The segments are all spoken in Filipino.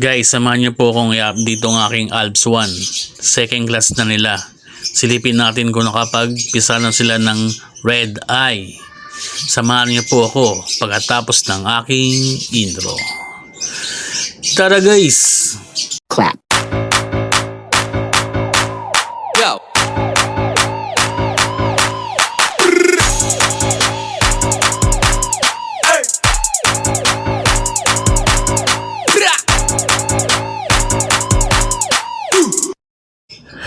Guys, samahan niyo po akong i-update ang aking Alps 1. Second class na nila. Silipin natin kung nakapagpisa na sila ng red eye. Samahan niyo po ako pagkatapos ng aking intro. Tara guys! clap.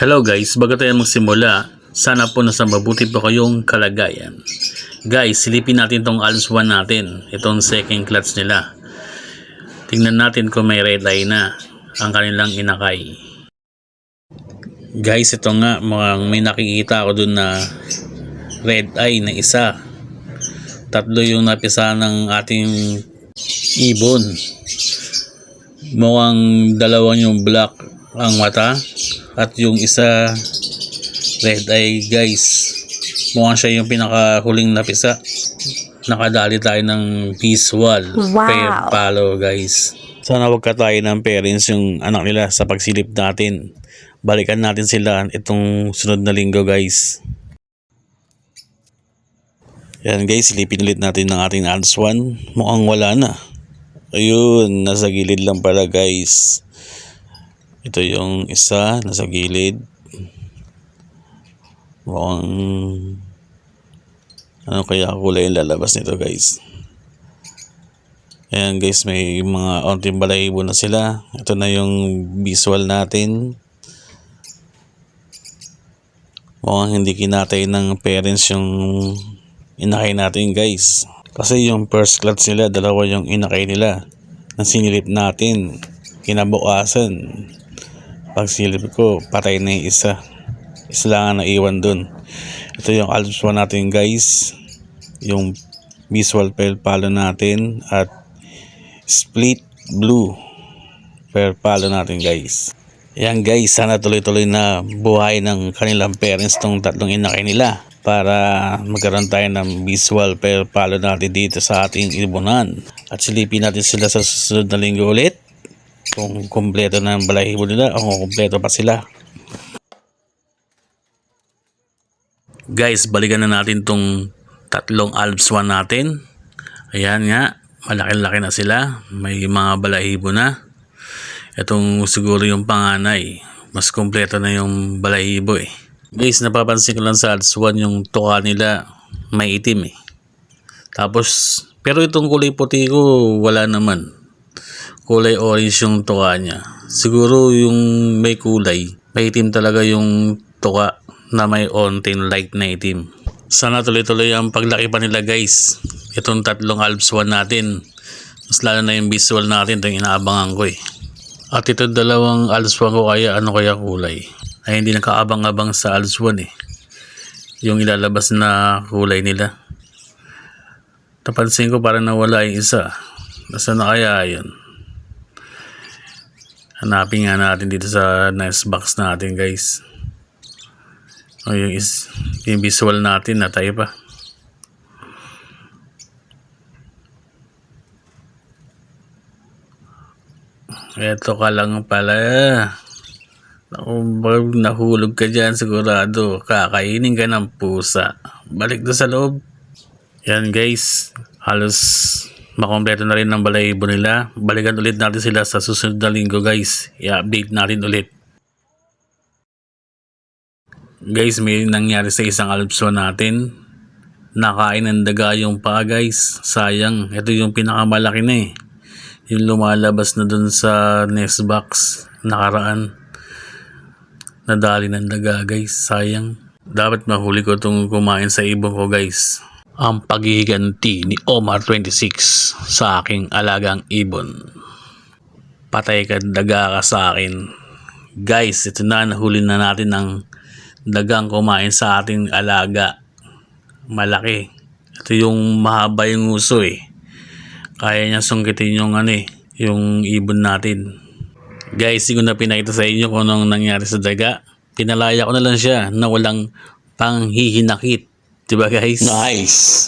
Hello guys, bago tayo magsimula, sana po nasa mabuti po kayong kalagayan. Guys, silipin natin tong Alps 1 natin, itong second clutch nila. Tingnan natin kung may red eye na ang kanilang inakay. Guys, ito nga, mukhang may nakikita ako dun na red eye na isa. Tatlo yung napisa ng ating ibon. Mukhang dalawang yung black ang mata at yung isa red eye guys. Mukhang siya yung pinakahuling napisa. Nakadali tayo ng visual. Wow. pair palo guys. Sana wag ka tayo ng parents yung anak nila sa pagsilip natin. Balikan natin sila itong sunod na linggo guys. Yan guys. Silipin ulit natin ng ating ads 1 mukhang wala na. Ayun nasa gilid lang pala guys ito yung isa nasa gilid. Mukhang ano kaya kulay yung lalabas nito guys. Ayan guys, may mga onting balahibo na sila. Ito na yung visual natin. Mukhang hindi kinatay ng parents yung inakay natin guys. Kasi yung first clutch nila, dalawa yung inakay nila na sinilip natin kinabukasan pagsilip ko, patay na yung isa. Isa lang ang naiwan dun. Ito yung Alps 1 natin guys. Yung visual pair palo natin at split blue pair palo natin guys. Yan guys, sana tuloy-tuloy na buhay ng kanilang parents tong tatlong inakay nila para magkaroon tayo ng visual pair palo natin dito sa ating ibunan. At silipin natin sila sa susunod na linggo ulit kung kumpleto na ang balahibo nila o kumpleto pa sila. Guys, balikan na natin tong tatlong Alps 1 natin. Ayan nga, malaki-laki na sila. May mga balahibo na. Itong siguro yung panganay. Mas kumpleto na yung balahibo eh. Guys, napapansin ko lang sa Alps 1 yung tuka nila may itim eh. Tapos, pero itong kulay puti ko wala naman kulay orange yung tuka niya. Siguro yung may kulay, may itim talaga yung tuka na may onting light na itim. Sana tuloy-tuloy ang paglaki pa nila guys. Itong tatlong Alps 1 natin. Mas lalo na yung visual natin itong inaabangan ko eh. At ito dalawang Alps 1 ko kaya ano kaya kulay. Ay hindi nakaabang-abang sa Alps 1 eh. Yung ilalabas na kulay nila. Napansin ko parang nawala yung isa. Nasaan na kaya yun? Hanapin nga natin dito sa nice box natin guys. O yung, is, yung visual natin na tayo pa. Eto ka lang pala. Pag nahulog ka dyan sigurado kakainin ka ng pusa. Balik doon sa loob. Yan guys, halos makompleto na rin ng balayibo nila. Balikan ulit natin sila sa susunod na linggo guys. I-update natin ulit. Guys, may nangyari sa isang alpso natin. Nakain ng daga yung pa guys. Sayang, ito yung pinakamalaki na eh. Yung lumalabas na dun sa next box nakaraan. Nadali ng daga guys, sayang. Dapat mahuli ko itong kumain sa ibon ko guys ang paghihiganti ni Omar 26 sa aking alagang ibon. Patay ka daga ka sa akin. Guys, ito na nahuli na natin ng dagang kumain sa ating alaga. Malaki. Ito yung mahaba yung uso eh. Kaya niya sungkitin yung ano eh, yung ibon natin. Guys, hindi na pinakita sa inyo kung anong nangyari sa daga. Pinalaya ko na lang siya na walang panghihinakit. Diba guys? Nice.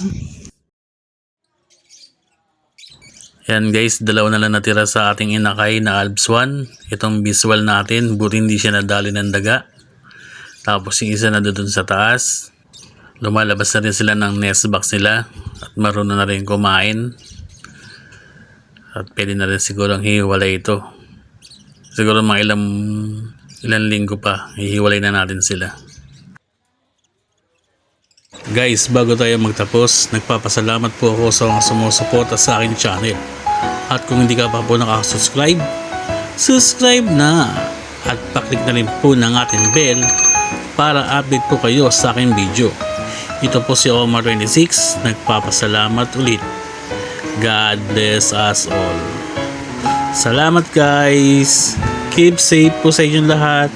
Yan guys, dalawa na lang natira sa ating inakay na Alps 1. Itong visual natin, buti hindi siya nadali ng daga. Tapos yung isa na doon sa taas. Lumalabas na rin sila ng nest box nila at marunong na rin kumain. At pwede na rin siguro hiwalay ito. Siguro mga ilang, ilang linggo pa, hihiwalay na natin sila. Guys, bago tayo magtapos, nagpapasalamat po ako sa mga sumusuporta sa aking channel. At kung hindi ka pa po nakasubscribe, subscribe na! At paklik na rin po ng ating bell para update po kayo sa aking video. Ito po si Omar26, nagpapasalamat ulit. God bless us all. Salamat guys! Keep safe po sa inyong lahat.